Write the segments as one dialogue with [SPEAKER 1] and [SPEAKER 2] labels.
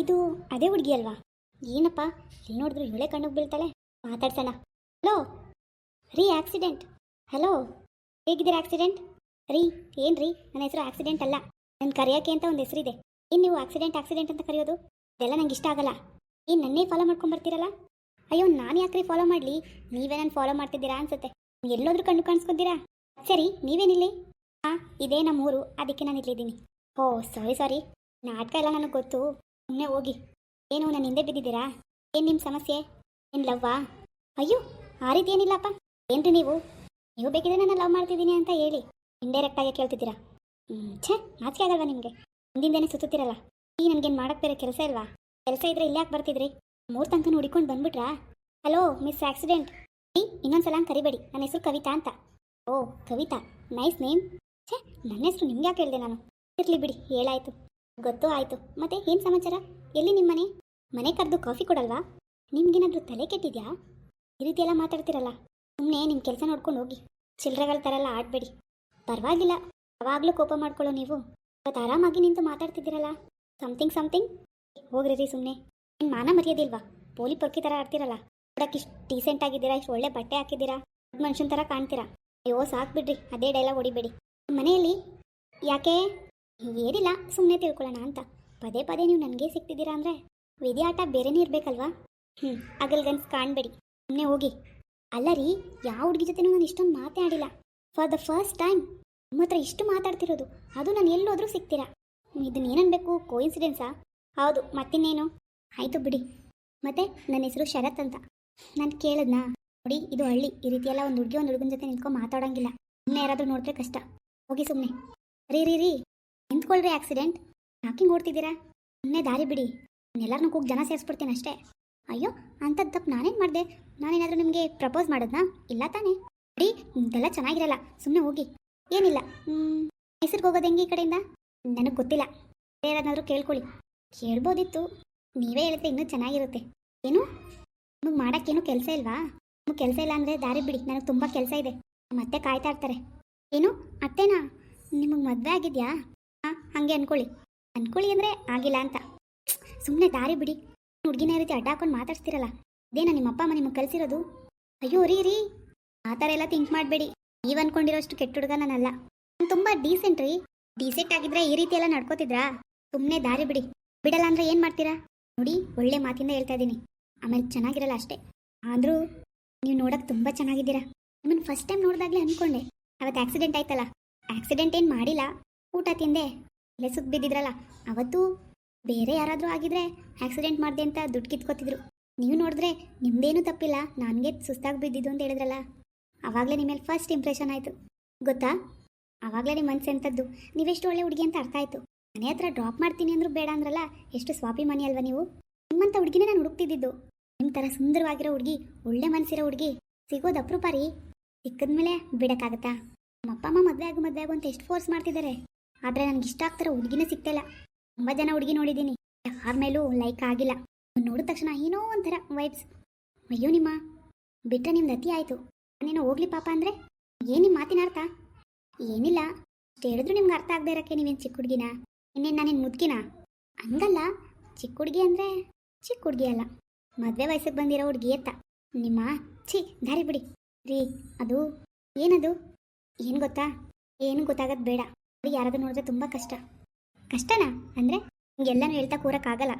[SPEAKER 1] ಇದು ಅದೇ ಹುಡುಗಿ ಅಲ್ವಾ? ಏನಪ್ಪ ಇಲ್ಲಿ ನೋಡಿದ್ರು ಇವಳೆ ಕಣ್ಣಿಗೆ ಬೀಳ್ತಾಳೆ? ಮಾತಾಡ್ಸೋಣ. ಹಲೋ, ರೀ ಆಕ್ಸಿಡೆಂಟ್ ಹಲೋ, ಹೇಗಿದ್ದೀರಾ ಆಕ್ಸಿಡೆಂಟ್ ರೀ, ಏನು ರೀ? ನನ್ನ ಹೆಸರು ಆಕ್ಸಿಡೆಂಟ್ ಅಲ್ಲ. ನನ್ನ ಕರೆಯೋಕ್ಕೆ ಅಂತ ಒಂದು ಹೆಸರಿದೆ. ಇನ್ನು ನೀವು ಆಕ್ಸಿಡೆಂಟ್ ಆಕ್ಸಿಡೆಂಟ್ ಅಂತ ಕರೆಯೋದು? ಇದೆಲ್ಲ ನಂಗೆ ಇಷ್ಟ ಆಗಲ್ಲ. ಏನು ನನ್ನೇ ಫಾಲೋ ಮಾಡ್ಕೊಂಡು ಬರ್ತೀರಲ್ಲ? ಅಯ್ಯೋ, ನಾನು ಯಾಕ್ರಿ ಫಾಲೋ ಮಾಡಲಿ? ನೀವೇ ನಾನು ಫಾಲೋ ಮಾಡ್ತಿದ್ದೀರಾ ಅನ್ಸುತ್ತೆ. ಎಲ್ಲೋದ್ರೂ ಕಣ್ಣು ಕಾಣಿಸ್ಕೊತೀರಾ? ಸರಿ, ನೀವೇನಿಲ್ಲಿ? ಹಾಂ, ಇದೇ ನಮ್ಮ ಊರು ಅದಕ್ಕೆ ನಾನು ಇಲ್ಲಿದ್ದೀನಿ. ಓ ಸಾರಿ ಸಾರಿ ನಾಟಕ ಎಲ್ಲ ನನಗೆ ಗೊತ್ತು. ಸುಮ್ಮನೆ ಹೋಗಿ. ಏನು, ನನ್ನ ಹಿಂದೆ ಬಿದ್ದಿದ್ದೀರಾ? ಏನು ನಿಮ್ಮ ಸಮಸ್ಯೆ? ಏನು ಲವ್ವಾ? ಅಯ್ಯೋ ಆ ರೀತಿ ಏನಿಲ್ಲಪ್ಪ ಏನ್ರಿ ನೀವು? ನೀವು ಬೇಕಿದ್ರೆ ನಾನು ಲವ್ ಮಾಡ್ತಿದ್ದೀನಿ ಅಂತ ಹೇಳಿ. ಇಂಡೈರೆಕ್ಟ್ ಆಗಿ ಕೇಳ್ತಿದ್ದೀರಾ? ಛೇ, ನಾಚಿಕೆ ಆಗಲ್ವಾ ನಿಮಗೆ? ಹಿಂದಿಂದೇನೆ ಸುತ್ತುತ್ತಿರಲ್ಲ. ಈ ನನಗೇನು ಮಾಡಕ್ಕೆ ಬೇರೆ ಕೆಲಸ ಇಲ್ವಾ? ಕೆಲಸ ಇದ್ರೆ ಇಲ್ಲಿ ಯಾಕೆ ಬರ್ತಿದ್ರಿ? ಮೂರು ತನಕ ಹುಡ್ಕೊಂಡು ಬಂದ್ಬಿಟ್ರಾ? Hello, miss accident. ಈ ಇನ್ನೊಂದ್ಸಲ ಕರಿಬೇಡಿ. ನನ್ನ ಹೆಸರು ಕವಿತಾ ಅಂತ. ಓ, ಕವಿತಾ. Nice name. ಛೇ, ನನ್ನ ಹೆಸರು ನಿಮ್ಗೆ ಯಾಕೆ ಹೇಳಿದೆ ನಾನು? ಇರಲಿ ಬಿಡಿ, ಹೇಳಾಯ್ತು. ಗೊತ್ತು ಆಯ್ತು. ಮತ್ತೆ ಏನು ಸಮಾಚಾರ? ಎಲ್ಲಿ ನಿಮ್ಮ ಮನೆ ಮನೆ ಕರೆದು ಕಾಫಿ ಕೊಡಲ್ವಾ? ನಿಮ್ಗೇನಾದ್ರೂ ತಲೆ ಕೆಟ್ಟಿದ್ಯಾ? ಈ ರೀತಿ ಎಲ್ಲ ಮಾತಾಡ್ತಿರಲ್ಲ. ಸುಮ್ಮನೆ ನಿಮ್ಮ ಕೆಲಸ ನೋಡ್ಕೊಂಡು ಹೋಗಿ. ಚಿಲ್ಲರೆಗಳ ಥರ ಎಲ್ಲ ಆಡಬೇಡಿ. ಪರವಾಗಿಲ್ಲ. ಯಾವಾಗಲೂ ಕೋಪ ಮಾಡ್ಕೊಳ್ಳೋ ನೀವು. ಇವತ್ತು ಆರಾಮಾಗಿ ನಿಂತು ಮಾತಾಡ್ತಿದ್ದೀರಲ್ಲ? ಸಮಥಿಂಗ್ ಸಮಥಿಂಗ್ ಹೋಗ್ರಿ ರೀ ಸುಮ್ಮನೆ ನಿಮ್ಮ ಮಾನ ಮರ್ಯಾದಿಲ್ವಾ? ಪೋಲಿ ಪೊರ್ಕಿ ಥರ ಆಡ್ತಿರಲ್ಲ. ನೋಡಕ್ಕೆ ಇಷ್ಟು ಡೀಸೆಂಟ್ ಆಗಿದ್ದೀರಾ? ಇಷ್ಟು ಒಳ್ಳೆ ಬಟ್ಟೆ ಹಾಕಿದ್ದೀರಾ? ಮನುಷ್ಯನ ಥರ ಕಾಣ್ತೀರಾ? ಅಯ್ಯೋ ಸಾಕು ಬಿಡ್ರಿ. ಅದೇ ಡೈಲಾಗ್ ಹೊಡಿಬೇಡಿ. ಮನೆಯಲ್ಲಿ? ಯಾಕೆ? ಏನಿಲ್ಲ ಸುಮ್ಮನೆ ತಿಳ್ಕೊಳ್ಳೋಣ ಅಂತ. ಪದೇ ಪದೇ ನೀವು ನನಗೆ ಸಿಗ್ತಿದ್ದೀರಾ ಅಂದರೆ ವಿಧಿ ಆಟ ಬೇರೆನೇ ಇರಬೇಕಲ್ವಾ? ಹ್ಞೂ ಅಗಲ್ಗನ್ಸ್ ಕಾಣಬೇಡಿ. ಸುಮ್ಮನೆ ಹೋಗಿ. ಅಲ್ಲ ರೀ, ಯಾವ ಹುಡುಗಿ ಜೊತೆನೂ ನಾನು ಇಷ್ಟೊಂದು ಮಾತಾಡಿಲ್ಲ ಫಾರ್ ದ ಫಸ್ಟ್ ಟೈಮ್ ನಿಮ್ಮ ಹತ್ರ ಇಷ್ಟು ಮಾತಾಡ್ತಿರೋದು. ಅದು ನಾನು ಎಲ್ಲೋದ್ರೂ ಸಿಗ್ತೀರಾ ಇದನ್ನ ಏನನ್ಬೇಕು? ಕೋಇನ್ಸಿಡೆನ್ಸಾ ಹೌದು, ಮತ್ತಿನ್ನೇನು? ಆಯಿತು ಬಿಡಿ. ಮತ್ತೆ ನನ್ನ ಹೆಸರು ಶರತ್ ಅಂತ. ನಾನು ಕೇಳಿದ್ನಾ? ನೋಡಿ, ಇದು ಹಳ್ಳಿ. ಈ ರೀತಿ ಎಲ್ಲ ಒಂದು ಹುಡುಗಿ ಒಂದು ಹುಡುಗನ ಜೊತೆ ನಿಂತ್ಕೊಂಡು ಮಾತಾಡೋಂಗಿಲ್ಲ. ಸುಮ್ಮನೆ ಯಾರಾದರೂ ನೋಡಿದ್ರೆ ಕಷ್ಟ. ಹೋಗಿ ಸುಮ್ಮನೆ ರೀ ರೀ ರೀ. ನಿಂತ್ಕೊಳ್ರಿ ಆಕ್ಸಿಡೆಂಟ್ ಯಾಕಿಂಗ್ ಓಡ್ತಿದ್ದೀರಾ? ಸುಮ್ಮನೆ ದಾರಿ ಬಿಡಿ. ಎಲ್ಲರನ್ನೂ ಕೂಗಿ ಜನ ಸೇರಿಸ್ಬಿಡ್ತೀನಿ ಅಷ್ಟೇ. ಅಯ್ಯೋ ಅಂಥದ್ದು ತಪ್ಪು ನಾನೇನು ಮಾಡಿದೆ? ನಾನೇನಾದರೂ ನಿಮಗೆ ಪ್ರಪೋಸ್ ಮಾಡೋದನ್ನ ಇಲ್ಲ ತಾನೇ. ಬಿಡಿ ಇದೆಲ್ಲ ಚೆನ್ನಾಗಿರಲ್ಲ. ಸುಮ್ಮನೆ ಹೋಗಿ. ಏನಿಲ್ಲ. ಮೈಸೂರಿಗೆ ಹೋಗೋದು ಹೆಂಗೆ ಈ ಕಡೆಯಿಂದ? ನನಗೆ ಗೊತ್ತಿಲ್ಲ. ಯಾರಾದ್ರೂ ಕೇಳ್ಕೊಳ್ಳಿ. ಕೇಳ್ಬೋದಿತ್ತು. ನೀವೇ ಹೇಳಿದ್ರೆ ಇನ್ನೂ ಚೆನ್ನಾಗಿರುತ್ತೆ. ಏನು? ನಿಮಗೆ ಮಾಡೋಕ್ಕೇನು ಕೆಲಸ ಇಲ್ವಾ? ನಿಮಗೆ ಕೆಲಸ ಇಲ್ಲ ಅಂದರೆ ದಾರಿ ಬಿಡಿ. ನನಗೆ ತುಂಬ ಕೆಲಸ ಇದೆ. ಮತ್ತೆ ಕಾಯ್ತಾ ಇರ್ತಾರೆ. ಏನು? ಅತ್ತೇನಾ? ನಿಮಗೆ ಮದುವೆ ಆಗಿದೆಯಾ? ಹಾಂ ಹಾಗೆ ಅನ್ಕೊಳ್ಳಿ. ಅನ್ಕೊಳ್ಳಿ ಅಂದರೆ ಆಗಿಲ್ಲ ಅಂತ. ಸುಮ್ಮನೆ ದಾರಿ ಬಿಡಿ. ಹುಡುಗಿನ ರೀತಿ ಅಡ್ಡ ಹಾಕೊಂಡು ಮಾತಾಡ್ಸ್ತಿರಲ್ಲ. ಇದೇನಾ ನಿಮ್ಮ ಅಪ್ಪ ಅಮ್ಮ ನಿಮಗೆ ಕಲಿಸಿರೋದು? ಅಯ್ಯೋ, ರೀ ರೀ. ಆ ಥರ ಎಲ್ಲ ಥಿಂಕ್ ಮಾಡಬೇಡಿ. ನೀವು ಅನ್ಕೊಂಡಿರೋಷ್ಟು ಕೆಟ್ಟ ಹುಡುಗ ನಾನಲ್ಲ ನಾನು ತುಂಬ ಡೀಸೆಂಟ್ ರೀ. ಡೀಸೆಂಟ್ ಆಗಿದ್ರೆ ಈ ರೀತಿ ಎಲ್ಲ ನಡ್ಕೋತಿದ್ರಾ? ಸುಮ್ಮನೆ ದಾರಿ ಬಿಡಿ. ಬಿಡಲ್ಲ ಅಂದ್ರೆ ಏನು ಮಾಡ್ತೀರಾ? ನೋಡಿ, ಒಳ್ಳೆ ಮಾತಿಂದ ಹೇಳ್ತಾ ಇದ್ದೀನಿ ಆಮೇಲೆ ಚೆನ್ನಾಗಿರಲ್ಲ ಅಷ್ಟೇ. ಆದರೂ ನೀವು ನೋಡಕ್ಕೆ ತುಂಬ ಚೆನ್ನಾಗಿದ್ದೀರಾ. ನಿಮ್ಮನ್ನು ಫಸ್ಟ್ ಟೈಮ್ ನೋಡಿದಾಗಲೇ ಅನ್ಕೊಂಡೆ. ಅವತ್ತು ಆಕ್ಸಿಡೆಂಟ್ ಆಯ್ತಲ್ಲ. ಆಕ್ಸಿಡೆಂಟ್ ಏನು ಮಾಡಿಲ್ಲ. ಊಟ ತಿಂದೆ. ಇಲ್ಲೇ ಸುಖ ಬಿದ್ದಿದ್ರಲ್ಲ, ಅವತ್ತು ಬೇರೆ ಯಾರಾದರೂ ಆಗಿದ್ರೆ ಆಕ್ಸಿಡೆಂಟ್ ಮಾಡಿದೆ ಅಂತ ದುಡ್ಡು ಕಿತ್ಕೋತಿದ್ರು. ನೀವು ನೋಡಿದ್ರೆ ನಿಮ್ದೇನೂ ತಪ್ಪಿಲ್ಲ, ನನಗೆ ಸುಸ್ತಾಗಿ ಬಿದ್ದಿದ್ದು ಅಂತ ಹೇಳಿದ್ರಲ್ಲ. ಆವಾಗಲೇ ನಿಮ್ಮ ಮೇಲೆ ಫಸ್ಟ್ ಇಂಪ್ರೆಷನ್ ಆಯಿತು. ಗೊತ್ತಾ? ಆವಾಗಲೇ ನಿಮ್ಮ ಮನಸ್ಸು ಎಂಥದ್ದು ನೀವೆಷ್ಟು ಒಳ್ಳೆ ಹುಡುಗಿ ಅಂತ ಅರ್ಥ ಆಯಿತು. ಮನೆ ಹತ್ರ ಡ್ರಾಪ್ ಮಾಡ್ತೀನಿ ಅಂದರೂ ಬೇಡ ಅಂದ್ರಲ್ಲ, ಎಷ್ಟು ಸ್ವಾಭಿಮಾನಿ ಅಲ್ವಾ ನೀವು? ನಿಮ್ಮಂಥ ಹುಡುಗಿನೇ ನಾನು ಹುಡುಕ್ತಿದ್ದಿದ್ದು. ನಿಮ್ಮ ಥರ ಸುಂದರವಾಗಿರೋ ಹುಡುಗಿ, ಒಳ್ಳೆ ಮನಸ್ಸಿರೋ ಹುಡುಗಿ ಸಿಗೋದು ಅಪರೂಪ ರೀ. ಸಿಕ್ಕದ್ಮೇಲೆ ಬಿಡೋಕ್ಕಾಗತ್ತಾ? ನಮ್ಮ ಅಪ್ಪ ಅಮ್ಮ ಮದುವೆ ಆಗು ಮದುವೆ ಆಗು ಅಂತ ಎಷ್ಟು ಫೋರ್ಸ್ ಮಾಡ್ತಿದ್ದಾರೆ? ಆದರೆ ನನಗೆ ಇಷ್ಟ ಆಗ್ತಿರೋ ಹುಡುಗಿನೇ ಸಿಗ್ತಿಲ್ಲ ತುಂಬ ಜನ ಹುಡುಗಿ ನೋಡಿದ್ದೀನಿ. ಯಾರ ಮೇಲೂ ಲೈಕ್ ಆಗಿಲ್ಲ. ನೋಡಿದ ತಕ್ಷಣ ಏನೋ ಒಂಥರ ವೈಬ್ಸ್ ಅಯ್ಯೋ ನಿಮ್ಮ ಬಿಟ್ಟರೆ ನಿಮ್ದು ಅತಿ ಆಯಿತು. ನಾನೇನೋ ಹೋಗ್ಲಿ ಪಾಪ ಅಂದರೆ? ಏನು ನಿಮ್ಮ ಮಾತಿನ ಅರ್ಥ? ಏನಿಲ್ಲ. ಹೇಳಿದ್ರು ನಿಮ್ಗೆ ಅರ್ಥ ಆಗದೆ ಇರೋಕ್ಕೆ ನೀವೇನು ಚಿಕ್ಕ ಹುಡುಗಿನ? ಇನ್ನೇನು ನಾನೇನು ಮುದ್ಕಿನ? ಹಂಗಲ್ಲ. ಚಿಕ್ಕ ಹುಡುಗಿ ಅಂದರೆ ಚಿಕ್ಕ ಹುಡುಗಿ ಅಲ್ಲ. ಮದುವೆ ವಯಸ್ಸಿಗೆ ಬಂದಿರೋ ಹುಡುಗಿ ಎತ್ತ ನಿಮ್ಮ, ಛೀ, ದಾರಿ ಬಿಡಿ. ರೀ, ಅದು, ಏನದು? ಏನು ಗೊತ್ತಾ? ಏನು ಗೊತ್ತಾಗೋದು ಬೇಡ. ಯಾರಾದ್ರೂ ನೋಡಿದ್ರೆ ತುಂಬಾ ಕಷ್ಟ. ಕಷ್ಟನಾ? ಅಂದರೆ ಎಲ್ಲಾನು ಹೇಳ್ತಾ ಕೂರಕ್ಕಾಗಲ್ಲ.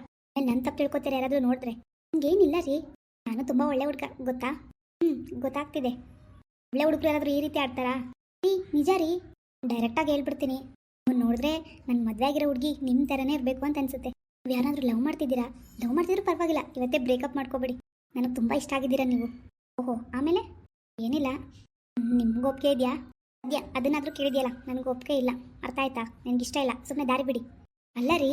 [SPEAKER 1] ನನ್ ತಪ್ಪು ತಿಳ್ಕೊತಾರೆ ಯಾರಾದರೂ ನೋಡಿದ್ರೆ? ಹಂಗೇನಿಲ್ಲ ರೀ. ನಾನು ತುಂಬಾ ಒಳ್ಳೆ ಹುಡುಗ, ಗೊತ್ತಾ? ಹ್ಮ್, ಗೊತ್ತಾಗ್ತಿದೆ. ಒಳ್ಳೆ ಹುಡುಗರು ಯಾರಾದರೂ ಈ ರೀತಿ ಆಡ್ತಾರಾ? ರೀ, ನಿಜ ರೀ. ಡೈರೆಕ್ಟಾಗಿ ಹೇಳ್ಬಿಡ್ತೀನಿ. ಅವ್ನು ನೋಡಿದ್ರೆ ನನ್ನ ಮದುವೆ ಆಗಿರೋ ಹುಡುಗಿ ನಿಮ್ಮ ಥರನೇ ಇರಬೇಕು ಅಂತ ಅನ್ಸುತ್ತೆ. ನೀವು ಯಾರಾದರೂ ಲವ್ ಮಾಡ್ತಿದ್ದೀರಾ? ಲವ್ ಮಾಡ್ತಿದ್ರು ಪರವಾಗಿಲ್ಲ. ಇವತ್ತೇ ಬ್ರೇಕಪ್ ಮಾಡ್ಕೋಬೇಡಿ. ನನಗೆ ತುಂಬಾ ಇಷ್ಟ ಆಗಿದ್ದೀರಾ ನೀವು. ಓಹೋ, ಆಮೇಲೆ? ಏನಿಲ್ಲ. ನಿಮ್ಗೆ ಒಪ್ಪಿಗೆ ಇದೆಯಾ? ಅದ್ಯಾ ಅದನ್ನಾದರೂ ಕೇಳಿದ್ಯಲ್ಲ, ನನಗೆ ಒಪ್ಪಿಗೆ ಇಲ್ಲ. ಅರ್ಥ ಆಯ್ತಾ? ನನಗೆ ಇಷ್ಟ ಇಲ್ಲ? ಸುಮ್ಮನೆ ದಾರಿ ಬಿಡಿ. ಅಲ್ಲ ರೀ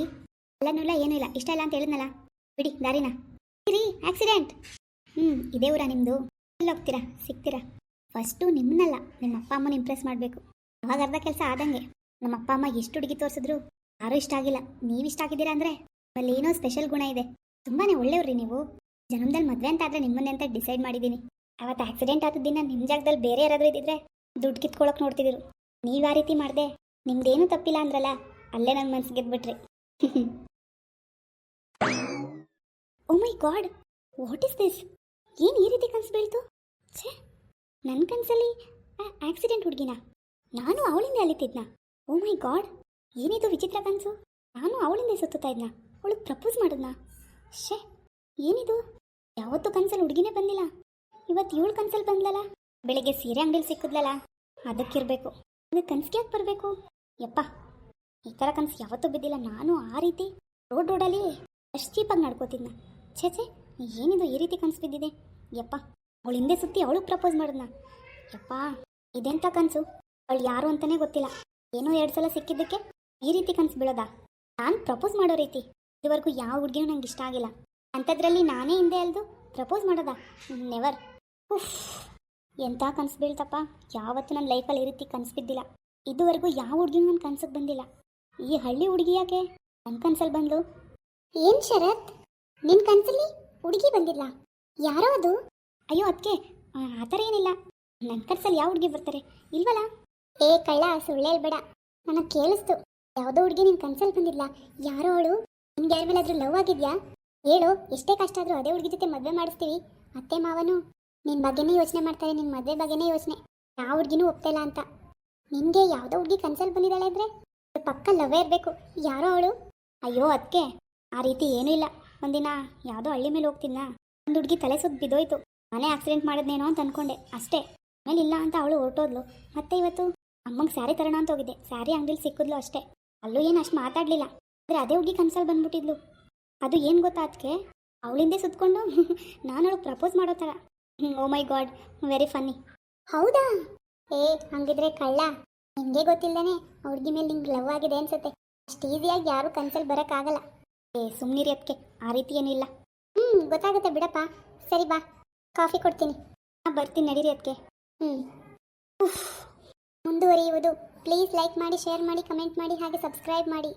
[SPEAKER 1] ಅಲ್ಲನೂ ಇಲ್ಲ ಏನೂ ಇಲ್ಲ. ಇಷ್ಟ ಇಲ್ಲ ಅಂತ ಹೇಳಿದ್ನಲ್ಲ? ಬಿಡಿ, ದಾರಿನ? ರೀ ಆಕ್ಸಿಡೆಂಟ್ ಹ್ಞೂ ಇದೇ ಊರ ನಿಮ್ಮದು ಎಲ್ಲಿ ಹೋಗ್ತೀರಾ? ಸಿಗ್ತೀರಾ? ಫಸ್ಟು ನಿಮ್ಮನ್ನಲ್ಲ, ನಿಮ್ಮ ಅಪ್ಪ ಅಮ್ಮನ ಇಂಪ್ರೆಸ್ ಮಾಡಬೇಕು. ಅವಾಗ ಅರ್ಧ ಕೆಲಸ ಆದಂಗೆ. ನಮ್ಮ ಅಪ್ಪ ಅಮ್ಮ ಎಷ್ಟು ಹುಡುಗಿ ತೋರಿಸಿದ್ರು, ಯಾರೂ ಇಷ್ಟ ಆಗಿಲ್ಲ. ನೀವು ಇಷ್ಟ ಆಗಿದ್ದೀರಾ ಅಂದರೆ ಅಲ್ಲಿ ಏನೋ ಸ್ಪೆಷಲ್ ಗುಣ ಇದೆ. ತುಂಬಾ ಒಳ್ಳೆಯವ್ರಿ ನೀವು. ಜನ್ಮದಲ್ಲಿ ಮದುವೆ ಅಂತ ಆದರೆ ನಿಮ್ಮನ್ನೇ ಅಂತ ಡಿಸೈಡ್ ಮಾಡಿದ್ದೀನಿ. ಅವತ್ತು ಆಕ್ಸಿಡೆಂಟ್ ಆದ ದಿನ ನಿಮ್ಮ ಜಾಗದಲ್ಲಿ ಬೇರೆ ಯಾರಾದರೂ ಇದ್ದಿದ್ರೆ ದುಡ್ಡು ಕಿತ್ಕೊಳಕ್ಕೆ ನೋಡ್ತಿದ್ರು. ನೀವು ಆ ರೀತಿ ಮಾಡಿದೆ, ನಿಮ್ದೇನು ತಪ್ಪಿಲ್ಲ ಅಂದ್ರಲ್ಲ, ಅಲ್ಲೇ ನನ್ನ ಮನ್ಸು ಗೆದ್ಬಿಟ್ರಿ. My God what is this ಏನು ಈ ರೀತಿ ಕನಸು ಬೀಳ್ತು? ಛೇ ನನ್ನ ಕನಸಲ್ಲಿ ಆಕ್ಸಿಡೆಂಟ್ ಹುಡುಗಿನ. ನಾನು ಅವಳಿಂದ ಅಲಿತಿದ್ನ. ಓ ಮೈ ಗಾಡ್ ಏನಿದು ವಿಚಿತ್ರ ಕನಸು? ನಾನು ಅವಳಿಂದ ಸುತ್ತುತ್ತಾ ಇದ್ನ. ಅವಳಿಗೆ ಪ್ರಪೋಸ್ ಮಾಡಿದ್ನ. ಶೇ ಏನಿದು? ಯಾವತ್ತೂ ಕನ್ಸಲ್ಲಿ ಹುಡುಗಿನೇ ಬಂದಿಲ್ಲ. ಇವತ್ತು ಏಳು ಕನ್ಸಲ್ಲಿ ಬಂದ್ಲಲ್ಲ ಬೆಳಿಗ್ಗೆ ಸೀರೆ ಅಂಗಡಿಲಿ ಸಿಕ್ಕಿದ್ಲಲ್ಲ ಅದಕ್ಕಿರಬೇಕು. ನನಗೆ ಕನ್ಸಿಗೆ ಯಾಕೆ ಬರಬೇಕು? ಯಪ್ಪ, ಈ ಥರ ಕನಸು ಯಾವತ್ತೂ ಬಿದ್ದಿಲ್ಲ. ನಾನು ಆ ರೀತಿ ರೋಡ್ ರೋಡಲ್ಲಿ ಅಷ್ಟು ಚೀಪಾಗಿ ನಡ್ಕೋತಿದ್ನ. ಛೇ ಛೇ, ಏನಿದು ಈ ರೀತಿ ಕನಸು ಬಿದ್ದಿದೆ? ಯಪ್ಪ, ಅವಳು ಹಿಂದೆ ಸುತ್ತಿ ಅವಳು ಪ್ರಪೋಸ್ ಮಾಡಿದ್ನ. ಯಪ್ಪ ಇದೆಂಥ ಕನಸು? ಅವಳು ಯಾರು ಅಂತಲೇ ಗೊತ್ತಿಲ್ಲ. ಏನೋ ಎರಡು ಸಲ ಸಿಕ್ಕಿದ್ದಕ್ಕೆ ಈ ರೀತಿ ಕನಸು ಬೀಳೋದಾ? ನಾನು ಪ್ರಪೋಸ್ ಮಾಡೋ ರೀತಿ. ಇದುವರೆಗೂ ಯಾವ ಹುಡುಗಿನೂ ನಂಗೆ ಇಷ್ಟ ಆಗಿಲ್ಲ. ಅಂಥದ್ರಲ್ಲಿ ನಾನೇ ಹಿಂದೆ ಅಲ್ದು ಪ್ರಪೋಸ್ ಮಾಡೋದಾ? ನೆವರ್ ಉಫ್. ಎಂಥ ಕನಸು ಬೀಳ್ತಪ್ಪ? ಯಾವತ್ತೂ ನನ್ನ ಲೈಫಲ್ಲಿ ಈ ರೀತಿ ಕನಸು ಬಿದ್ದಿಲ್ಲ. ಇದುವರೆಗೂ ಯಾವ ಹುಡುಗಿನೂ ನನ್ನ ಕನಸಕ್ಕೆ ಬಂದಿಲ್ಲ. ಈ ಹಳ್ಳಿ ಹುಡುಗಿ ಯಾಕೆ? ನನ್ನ ಕನಸಲ್ಲಿ ಬಂದ್ಲು. ಏನು ಶರತ್? ನಿನ್ನ ಕನಸಲ್ಲಿ ಹುಡುಗಿ ಬಂದಿಲ್ಲ? ಯಾರೋ ಅದು? ಅಯ್ಯೋ ಅದಕ್ಕೆ ಆ ಥರ ಏನಿಲ್ಲ. ನನ್ನ ಕನಸಲ್ಲಿ ಯಾವ ಹುಡುಗಿ ಬರ್ತಾರೆ? ಇಲ್ವಲ್ಲ? ಏ, ಕಳ್ಳ, ಸುಳ್ಳು ಬೇಡ ನನಗೆ ಕೇಳಿಸ್ತು. ಯಾವುದೋ ಹುಡುಗಿ ನಿನ್ನ ಕನಸಲ್ಲಿ ಬಂದಿಲ್ಲ. ಯಾರೋ ಅವಳು? ನಿನ್ಗೆ ಯಾರ ಮೇಲಾದ್ರೂ ಲವ್ ಆಗಿದ್ಯಾ? ಹೇಳು, ಎಷ್ಟೇ ಕಷ್ಟ ಆದರೂ ಅದೇ ಹುಡುಗಿ ಜೊತೆ ಮದುವೆ ಮಾಡಿಸ್ತೀವಿ. ಅತ್ತೆ, ಮಾವನು? ನಿನ್ನ ಬಗ್ಗೆನೇ ಯೋಚನೆ ಮಾಡ್ತಾರೆ ನಿನ್ನ ಮದುವೆ ಬಗ್ಗೆನೇ ಯೋಚನೆ. ಯಾವ ಹುಡುಗಿನೂ ಒಪ್ತಿಲ್ಲ ಅಂತ. ನಿನಗೆ ಯಾವುದೋ ಹುಡುಗಿ ಕನ್ಸಲ್ಲಿ ಬಂದಿದ್ದಾಳೆ ಅಂದರೆ ಪಕ್ಕ ಲವೇ ಇರಬೇಕು ಯಾರೋ ಅವಳು. ಅಯ್ಯೋ ಅದಕ್ಕೆ ಆ ರೀತಿ ಏನೂ ಇಲ್ಲ. ಒಂದಿನ ಯಾವುದೋ ಹಳ್ಳಿ ಮೇಲೆ ಹೋಗ್ತಿದ್ನಾ. ಒಂದು ಹುಡುಗಿ ತಲೆ ಸುತ್ತ ಬಿದ್ದೋಯ್ತು. ಮನೆ ಆಕ್ಸಿಡೆಂಟ್ ಮಾಡಿದ್ನೇನೋ ಅಂತ ಅನ್ಕೊಂಡೆ. ಅಷ್ಟೇ. ಆಮೇಲೆ ಇಲ್ಲ ಅಂತ ಅವಳು ಹೊರಟೋದ್ಲು. ಮತ್ತೆ ಇವತ್ತು? ಅಮ್ಮಂಗೆ ಸ್ಯಾರಿ ತರೋಣ ಅಂತ ಹೋಗಿದ್ದೆ. ಸ್ಯಾರಿ ಅಂಗಡಿಲಿ ಸಿಕ್ಕಿದ್ಲು ಅಷ್ಟೇ. ಅಲ್ಲೂ ಏನು ಅಷ್ಟು ಮಾತಾಡಲಿಲ್ಲ. ಆದರೆ ಅದೇ ಹುಡುಗಿ ಕನ್ಸಲ್ಲಿ ಬಂದ್ಬಿಟ್ಟಿದ್ಲು. ಅದು ಏನು ಗೊತ್ತಾ ಅದಕ್ಕೆ ಅವಳಿಂದೆ ಸುತ್ಕೊಂಡು ನಾನು ಅವಳು ಪ್ರಪೋಸ್ ಮಾಡೋ ಥರ. Oh my God very funny ಹೌದಾ? ಏ, ಹಂಗಿದ್ರೆ ಕಳ್ಳ, ನಿಂಗೆ ಗೊತ್ತಿಲ್ಲನೇ ಹುಡುಗಿ ಮೇಲೆ ನಿಂಗೆ ಲವ್ ಆಗಿದೆ ಅನ್ಸುತ್ತೆ. ಅಷ್ಟು ಈಸಿಯಾಗಿ ಯಾರು ಕನ್ಸಲ್ಲಿ ಬರೋಕ್ಕಾಗಲ್ಲ. ಏ ಸುಮ್ಮನಿರಿ ಅದಕ್ಕೆ ಆ ರೀತಿ ಏನಿಲ್ಲ. ಹ್ಞೂ ಗೊತ್ತಾಗುತ್ತೆ ಬಿಡಪ್ಪ, ಸರಿ ಬಾ, ಕಾಫಿ ಕೊಡ್ತೀನಿ. ಹಾಂ ಬರ್ತೀನಿ, ನಡೀರಿ ಅದಕ್ಕೆ ಹ್ಞೂ ಮುಂದುವರಿಯುವುದು. ಪ್ಲೀಸ್ ಲೈಕ್ ಮಾಡಿ ಶೇರ್ ಮಾಡಿ ಕಮೆಂಟ್ ಮಾಡಿ, ಹಾಗೆ ಸಬ್ಸ್ಕ್ರೈಬ್ ಮಾಡಿ.